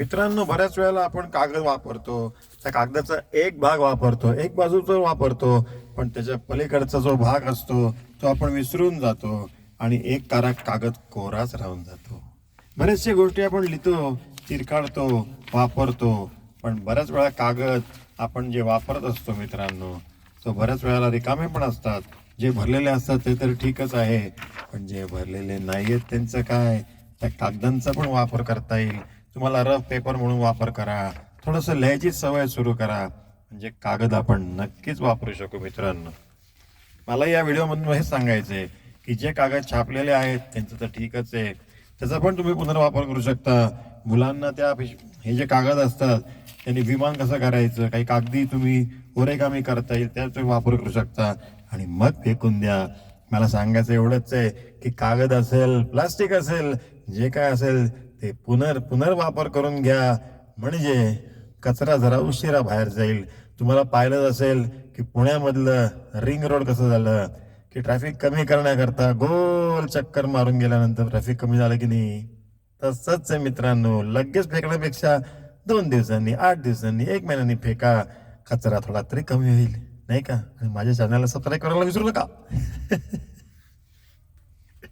मित्रांनो बऱ्याच वेळेला आपण कागद वापरतो त्या कागदाचा एक भाग वापरतो एक बाजूचा वापरतो पण त्याच्या पलीकडचा जो भाग असतो तो आपण विसरून जातो आणि एक कारा कागद कोराच राहून जातो. बऱ्याचशा गोष्टी आपण लिहितो चिरकाळतो वापरतो पण बऱ्याच वेळा कागद आपण जे वापरत असतो मित्रांनो तो बऱ्याच वेळेला रिकामे पण असतात. जे भरलेले असतात ते तर ठीकच आहे पण जे भरलेले नाही आहेत त्यांचं काय? त्या कागदांचा पण वापर करता येईल. तुम्हाला रफ पेपर म्हणून वापर करा. थोडंसं लिहायची सवय सुरू करा. म्हणजे कागद आपण नक्कीच वापरू शकू मित्रांनो. मला या व्हिडिओमधून हे सांगायचं आहे की जे कागद छापलेले आहेत त्यांचं तर ठीकच आहे. त्याचा पण तुम्ही पुनर्वापर करू शकता. मुलांना त्या हे जे कागद असतात त्यांनी विमान कसं करायचं काही कागदी तुम्ही ओरेगामी करता येईल त्याचा तुम्ही वापर करू शकता. आणि मग फेकून द्या. मला सांगायचं एवढंच आहे की कागद असेल प्लास्टिक असेल जे काय असेल ते पुनर् पुनर्वापर करून घ्या. म्हणजे कचरा जरा उशिरा बाहेर जाईल. तुम्हाला पाहिलंच असेल की पुण्यामधलं रिंग रोड कसं झालं की ट्रॅफिक कमी करण्याकरता गोल चक्कर मारून गेल्यानंतर ट्रॅफिक कमी झालं की नाही? तसंच आहे मित्रांनो लगेच फेकण्यापेक्षा दोन दिवसांनी आठ दिवसांनी एक महिन्यानी फेका. कचरा थोडा तरी कमी होईल नाही का? आणि माझ्या चॅनलला सबस्क्राईब करायला विसरू नका.